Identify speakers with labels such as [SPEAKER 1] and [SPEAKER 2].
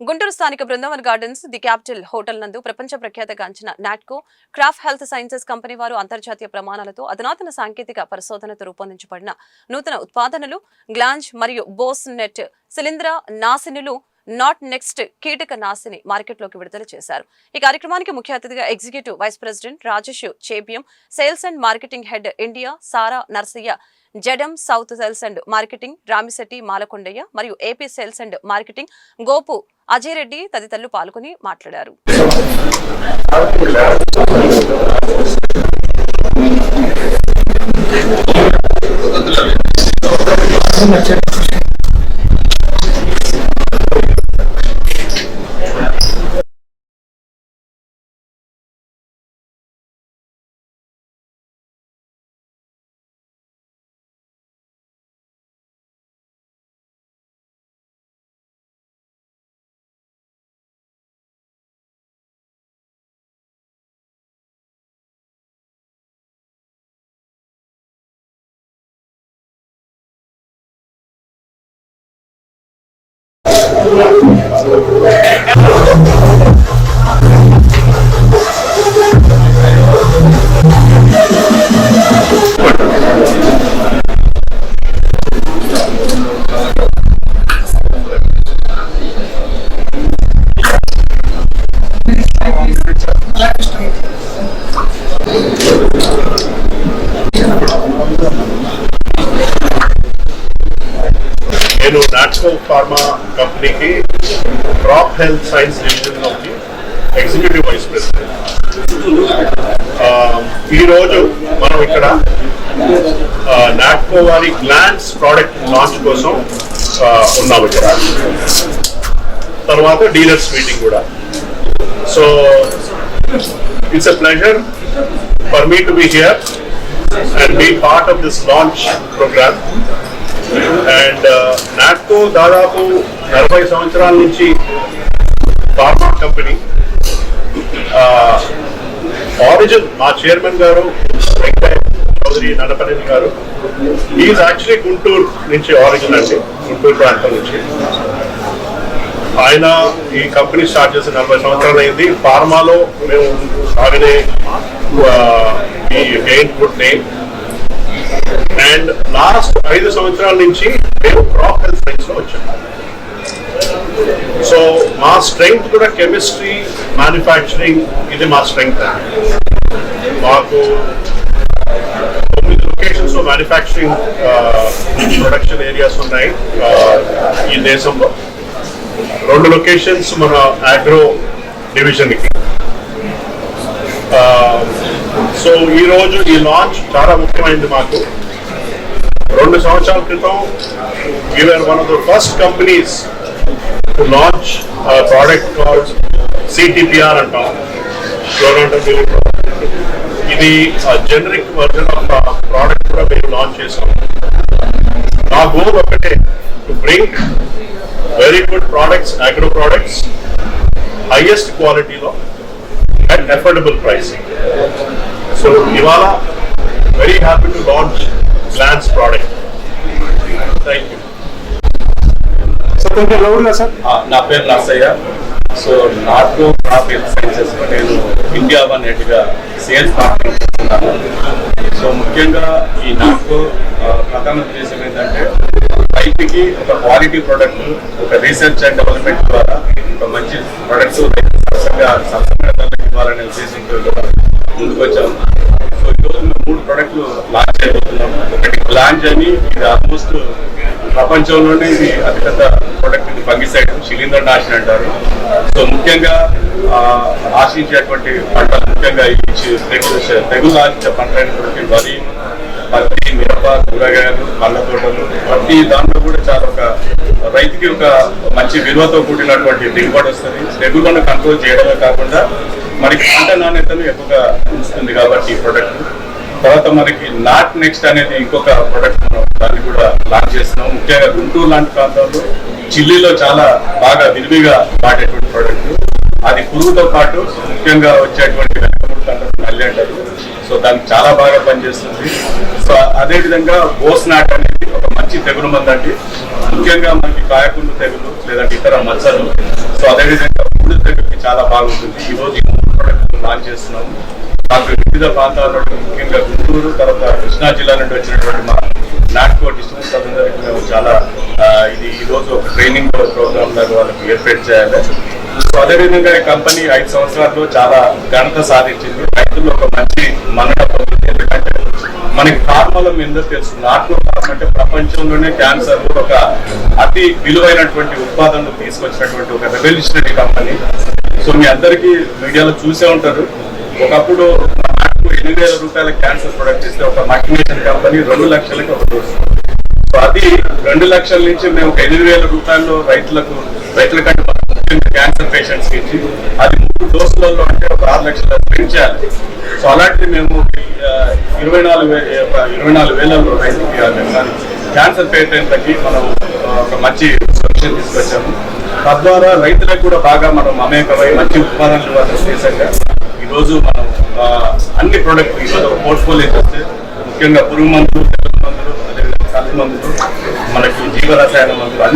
[SPEAKER 1] గుంటూరు స్థానిక Brindavan gardens the capital hotel నందు ప్రపంచ ప్రఖ్యాతగాంచిన Natco crop health sciences company వారు అంతర్జాతీయ ప్రమాణాలతో అధునాతన సాంకేతిక పరిశోధనతో రూపొందించబడిన నూతన ఉత్పాదనలు గ్లాంజ్ మరియు బోస్ నెట్ శిలీంద్ర నాశినులు నాట్ నెక్స్ట్ కీటక నాశిని మార్కెట్లోకి విడుదల చేశారు. ఈ కార్యక్రమానికి ముఖ్య అతిథిగా executive vice president Rajesh చేపియం sales and marketing head India Sarah Narsaiah Jadam south sales and marketing Ramisetti Malakondaiah మరియు AP sales and marketing Gopu Ajay Reddy తదితరులు పాల్గొని మాట్లాడారు.
[SPEAKER 2] నేను నాచురల్ ఫార్మా కంపెనీకి crop health science division of the executive vice president ఆ, ఈరోజు మనం ఇక్కడ నాట్కో వారి గ్లాన్స్ ప్రోడక్ట్ లాంచ్ కోసం ఆ, ఉన్నాము ఇక్కడ. తర్వాత డీలర్స్ మీటింగ్ కూడా. So It's a pleasure for me to be here and be part of this launch program. And Natco uh, దాదాపు నలభై సంవత్సరాల నుంచి ఫార్మా కంపెనీ ఆరిజిన్ మా చైర్మన్ గారు వెంకయ్య చౌదరి నడపనేని గారు. ఈజ్ యాక్చువల్లీ గుంటూరు నుంచి ఆరిజిన్ అండి గుంటూరు ప్రాంతం నుంచి. ఆయన ఈ కంపెనీ స్టార్ట్ చేసి నలభై సంవత్సరాలు అయింది. ఫార్మాలో మేము బాగానే ఈ gain good name. And last ఐదు సంవత్సరాల నుంచి మేము క్రాప్ హెల్త్ సైన్స్లో వచ్చాము సో మా స్ట్రెంగ్త్ కూడా కెమిస్ట్రీ మ్యానుఫ్యాక్చరింగ్ ఇది మా స్ట్రెంగ్త్. మాకు తొమ్మిది లొకేషన్స్ మ్యానుఫ్యాక్చరింగ్ ప్రొడక్షన్ ఏరియాస్ ఉన్నాయి ఈ దేశంలో. రెండు లొకేషన్స్ మన అగ్రో డివిజన్కి. సో ఈ రోజు ఈ లాంచ్ చాలా ముఖ్యమైనది మాకు. రెండు సంవత్సరాల క్రితం we are one of the first companies to launch product called CTPR అంటాం. ఇది జనరిక్ వర్జన్ ఆఫ్ ప్రోడక్ట్ కూడా మేము లాంచ్ చేసాం. నా గోల్ ఒకటే to bring very good products agro products highest క్వాలిటీలో అట్ అఫోర్డబుల్ ప్రైసింగ్ సో ఇవాళ very happy to launch glance product thank you
[SPEAKER 3] sir కొంచెం లౌడ్గా సార్
[SPEAKER 4] నా పేరు Narsaiah so Natco crop health sciences నేను ఇండియా వన్ హెడ్గా sales marketing చేస్తున్నాను. So ముఖ్యంగా ఈ నార్కో ఆ, ప్రధాన ఉద్దేశం రైతుకి ఒక క్వాలిటీ ప్రొడక్ట్ ఒక రీసెర్చ్ అండ్ డెవలప్మెంట్ ద్వారా ఒక మంచి ప్రొడక్ట్స్ రైతు సరసంగా సరసమైన ఇవ్వాలనే ఉద్దేశంతో ముందుకు వచ్చాము సో ఈరోజు మేము మూడు ప్రొడక్ట్లు లాంచ్ అయిపోతున్నాం. ఒకటి లాంచ్ అని ఇది ఆల్మోస్ట్ ప్రపంచంలోనే ఇది అతిపెద్ద ప్రొడక్ట్ ఇది ఫంగిసైడ్ శిలీంద్ర నాశిని అంటారు. సో ముఖ్యంగా ఆశించేటువంటి పంటలు ముఖ్యంగా ఈ తెగులు తెగులు ఆశించే పంట అయినటువంటి వరి పత్తి మిరప కూరగాయలు పళ్ళ తోటలు ప్రతి దాంట్లో కూడా చాలా ఒక రైతుకి ఒక మంచి విలువతో కూడినటువంటి దిగుబడి వస్తుంది. తెగులను కంట్రోల్ చేయడమే కాకుండా మనకి పంట నాణ్యతను ఎక్కువగా ఉంచుతుంది కాబట్టి ఈ ప్రొడక్ట్ తర్వాత మనకి నాట్ నెక్స్ట్ అనేది ఇంకొక ప్రొడక్ట్ దాన్ని కూడా లాంచ్ చేస్తున్నాం. ముఖ్యంగా గుంటూరు లాంటి ప్రాంతాల్లో చిల్లీలో చాలా బాగా విరివిగా వాడేటువంటి ప్రొడక్ట్ అది పురుగుతో పాటు ముఖ్యంగా వచ్చేటువంటి వెనకముడు నల్లి అంటారు. సో దానికి చాలా బాగా పనిచేస్తుంది. సో అదేవిధంగా బోస్ నాట్ అనేది ఒక మంచి తెగులు మందు ముఖ్యంగా మనకి కాయకుండు తెగులు లేదంటే ఇతర మచ్చలు. సో అదేవిధంగా మూడు తెగులకి చాలా బాగుంటుంది. ఈ రోజు ఈ ప్రొడక్ట్ లాంచ్ చేస్తున్నాము. నాకు వివిధ ప్రాంతాల నుండి ముఖ్యంగా గుంటూరు తర్వాత కృష్ణా జిల్లా నుండి వచ్చినటువంటి మా నాట్కో డిస్ట్రిక్ట్ అందరికీ మేము చాలా ఇది ఈ రోజు ఒక ట్రైనింగ్ ప్రోగ్రామ్ లాగా వాళ్ళకి ఏర్పాటు చేయాలి. సో అదేవిధంగా ఈ కంపెనీ ఐదు సంవత్సరాల్లో చాలా ఘనత సాధించింది. రైతుల్లో ఒక మంచి మన్నడ మనకి ఫార్మలం ఏందో తెలుస్తుంది నాటులో అంటే ప్రపంచంలోనే క్యాన్సర్ ఒక అతి విలువైనటువంటి ఉత్పాదనలు తీసుకొచ్చినటువంటి ఒక రెవల్యూషనరీ కంపెనీ సో మీ అందరికీ మీడియాలో చూసే ఉంటారు. ఒకప్పుడు నాకు ఎనిమిది వేల రూపాయల క్యాన్సర్ ప్రొడక్ట్ ఇస్తే ఒక మల్టీనేషన్ కంపెనీ రెండు లక్షలకి ఒక సో అది రెండు లక్షల నుంచి మేము ఒక ఎనిమిది వేల రూపాయలు రైతులకు రైతుల కంటే క్యాన్సర్ పేషెంట్స్ ఇచ్చి అది మూడు డోసులలో అంటే ఒక ఆరు లక్షల పెంచాలి. సో అలాంటిది మేము ఇరవై నాలుగు వేల ఇరవై నాలుగు వేలలో రైతులకి క్యాన్సర్ పేషెంట్లకి మనం ఒక మంచి సొల్యూషన్ తీసుకొచ్చాము. తద్వారా రైతులకు కూడా బాగా మనం అమేకమై మంచి ఉత్పాదనలు ఇవ్వాల్సిన ఉద్దేశంగా ఈరోజు మనం అన్ని ప్రోడక్ట్ ఈరోజు ఒక పోర్ట్ఫోలియో ముఖ్యంగా పురుగు మందులు మందులు అదేవిధంగా కలుపు మందులు మనకి జీవరసాయన మందులు